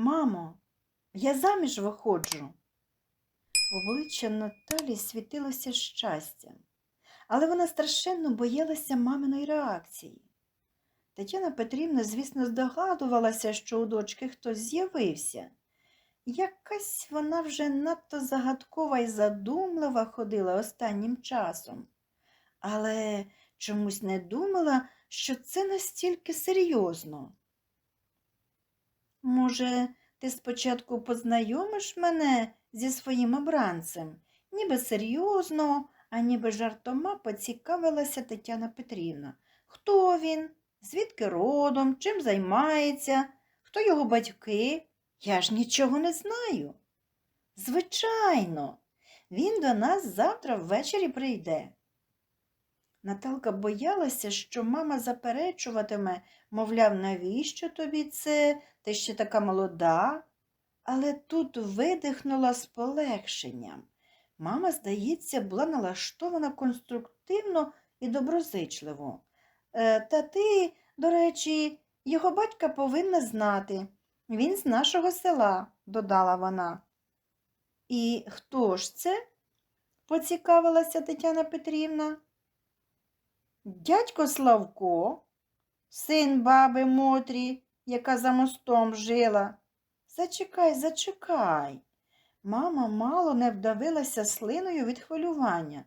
Мамо, я заміж виходжу. Обличчя Наталі світилося щастям, але вона страшенно боялася маминої реакції. Тетяна Петрівна, звісно, здогадувалася, що у дочки хтось з'явився. Якась вона вже надто загадкова і задумлива ходила останнім часом, але чомусь не думала, що це настільки серйозно. Може, ти спочатку познайомиш мене зі своїм обранцем? Ніби серйозно, а ніби жартома поцікавилася Тетяна Петрівна. Хто він? Звідки родом? Чим займається? Хто його батьки? Я ж нічого не знаю. Звичайно, він до нас завтра ввечері прийде. Наталка боялася, що мама заперечуватиме, мовляв, навіщо тобі це? Ти ще така молода. Але тут видихнула з полегшенням. Мама, здається, була налаштована конструктивно і доброзичливо. «Е, Та ти, до речі, його батька повинна знати. Він з нашого села, додала вона. І хто ж це? поцікавилася Тетяна Петрівна. Дядько Славко, син баби Мотрі, яка за мостом жила. Зачекай, зачекай. Мама мало не вдавилася слиною від хвилювання.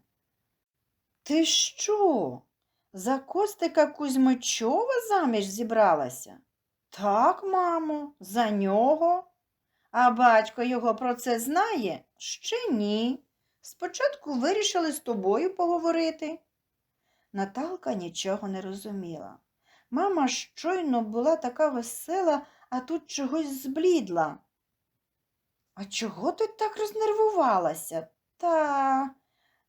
Ти що? За Костика Кузьмичова заміж зібралася? Так, мамо, за нього. А батько його про це знає? Ще ні. Спочатку вирішили з тобою поговорити. Наталка нічого не розуміла. Мама щойно була така весела, а тут чогось зблідла. А чого ти так рознервувалася? Та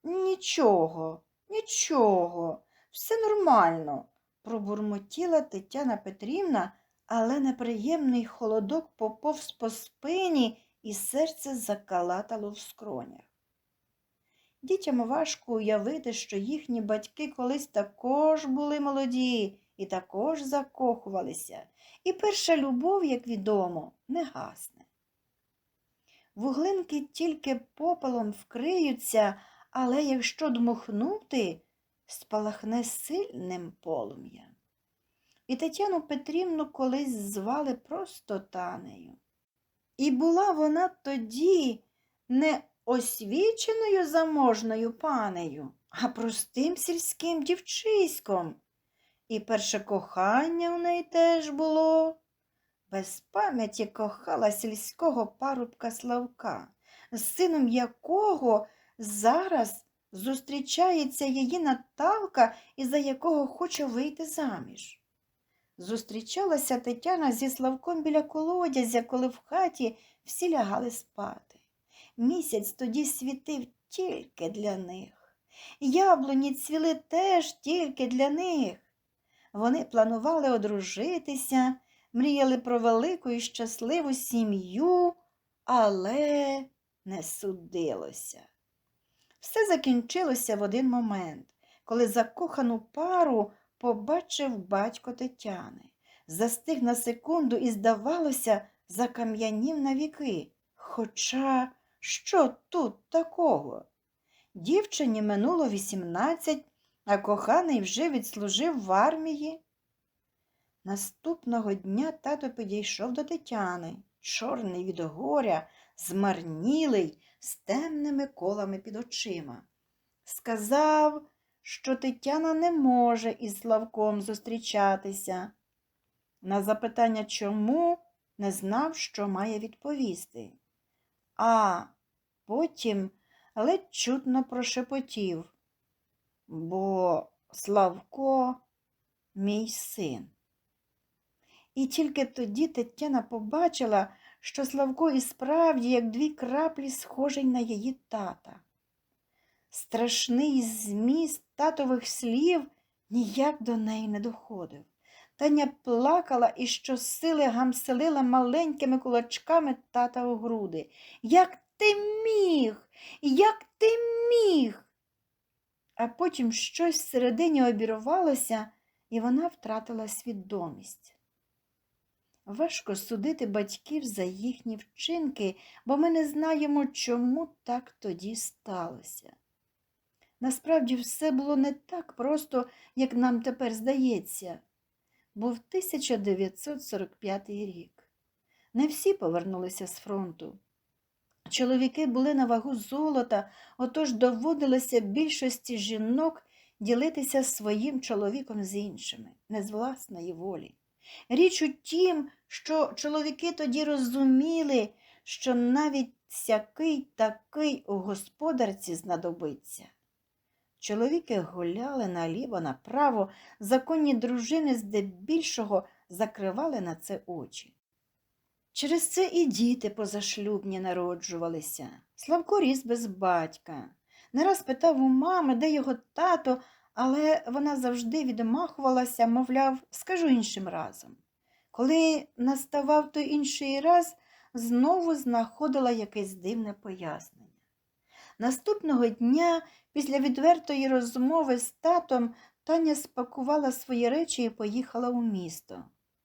нічого, нічого, все нормально, пробурмотіла Тетяна Петрівна, але неприємний холодок поповз по спині і серце закалатало в скронях. Дітям важко уявити, що їхні батьки колись також були молоді і також закохувалися, і перша любов, як відомо, не гасне. Вуглинки тільки попелом вкриються, але якщо дмухнути, спалахне сильним полум'ям. І Тетяну Петрівну колись звали просто Танею. І була вона тоді не освіченою заможною панею, а простим сільським дівчиськом. І перше кохання у неї теж було. Без пам'яті кохала сільського парубка Славка, з сином якого зараз зустрічається її Наталка і за якого хоче вийти заміж. Зустрічалася Тетяна зі Славком біля колодязя, коли в хаті всі лягали спати. Місяць тоді світив тільки для них. Яблуні цвіли теж тільки для них. Вони планували одружитися, мріяли про велику і щасливу сім'ю, але не судилося. Все закінчилося в один момент, коли закохану пару побачив батько Тетяни. Застиг на секунду і, здавалося, закам'янів на віки. Хоча що тут такого? Дівчині минуло вісімнадцять, а коханий вже відслужив в армії. Наступного дня тато підійшов до Тетяни, чорний від горя, змарнілий, з темними колами під очима. Сказав, що Тетяна не може із Славком зустрічатися. На запитання чому не знав, що має відповісти. А потім ледь чутно прошепотів, бо Славко мій син. І тільки тоді Тетяна побачила, що Славко і справді, як дві краплі, схожий на її тата. Страшний зміст татових слів ніяк до неї не доходив. Таня плакала і щосили гамселила маленькими кулачками тата у груди. Як ти міг? Як ти міг? А потім щось всередині обірвалося, і вона втратила свідомість. Важко судити батьків за їхні вчинки, бо ми не знаємо, чому так тоді сталося. Насправді все було не так просто, як нам тепер здається. Був 1945 рік. Не всі повернулися з фронту. Чоловіки були на вагу золота, отож доводилося більшості жінок ділитися своїм чоловіком з іншими, не з власної волі. Річ у тім, що чоловіки тоді розуміли, що навіть всякий такий у господарці знадобиться. Чоловіки гуляли наліво направо, законні дружини здебільшого закривали на це очі. Через це і діти позашлюбні народжувалися. Славко ріс без батька. Не раз питав у мами, де його тато, але вона завжди відмахувалася, мовляв, скажу іншим разом. Коли наставав той інший раз, знову знаходила якесь дивне пояснення. Наступного дня, після відвертої розмови з татом, Таня спакувала свої речі і поїхала у місто.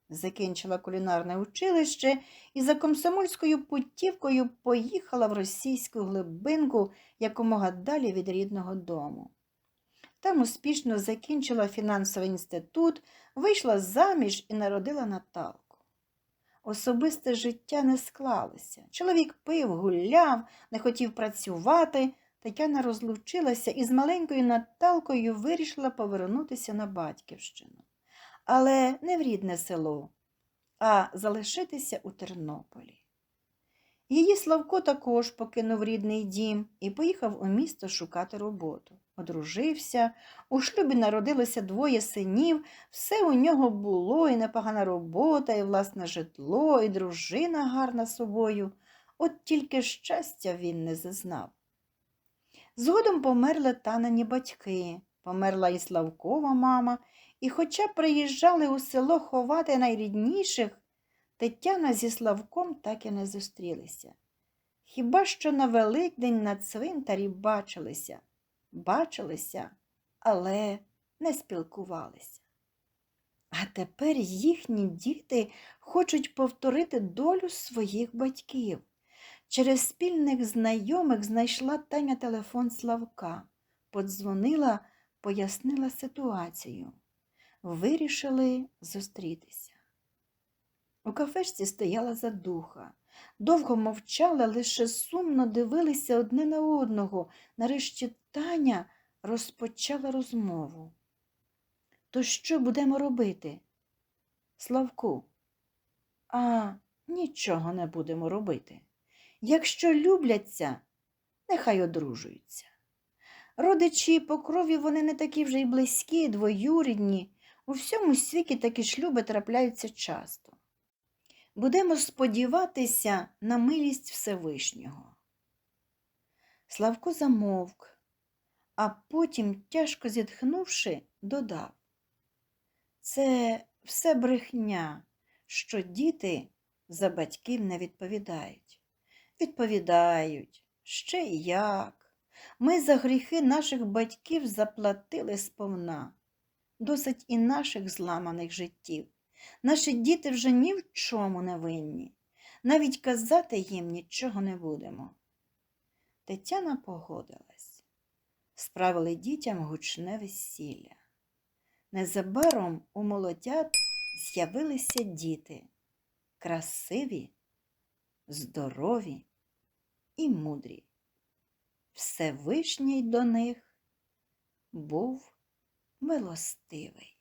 Закінчила кулінарне училище і за комсомольською путівкою поїхала в російську глибинку якомога далі від рідного дому. Там успішно закінчила фінансовий інститут, вийшла заміж і народила Наталку. Особисте життя не склалося. Чоловік пив, гуляв, не хотів працювати. Тетяна розлучилася і з маленькою Наталкою вирішила повернутися на батьківщину. Але не в рідне село, а залишитися у Тернополі. Її Славко також покинув рідний дім і поїхав у місто шукати роботу. Одружився, у шлюбі народилося двоє синів, все у нього було, і непогана робота, і власне житло, і дружина гарна собою. От тільки щастя він не зазнав. Згодом померли танені батьки, померла і Славкова мама, і хоча приїжджали у село ховати найрідніших, Тетяна зі Славком так і не зустрілися. Хіба що на Великдень на цвинтарі бачилися, бачилися, але не спілкувалися. А тепер їхні діти хочуть повторити долю своїх батьків. Через спільних знайомих знайшла Таня телефон Славка, подзвонила, пояснила ситуацію. Вирішили зустрітися. У кафешці стояла задуха. Довго мовчали, лише сумно дивилися одне на одного. Нарешті Таня розпочала розмову. То що будемо робити? Славку, а нічого не будемо робити. Якщо любляться, нехай одружуються. Родичі по крові вони не такі вже й близькі, двоюрідні. У всьому світі такі шлюби трапляються часто. Будемо сподіватися на милість Всевишнього. Славко замовк, а потім, тяжко зітхнувши, додав Це все брехня, що діти за батьків не відповідають. Відповідають, ще й як. Ми за гріхи наших батьків заплатили сповна, досить і наших зламаних життів. Наші діти вже ні в чому не винні, навіть казати їм нічого не будемо. Тетяна погодилась, справили дітям гучне весілля. Незабаром у молодят з'явилися діти красиві, здорові і мудрі. Всевишній до них був милостивий.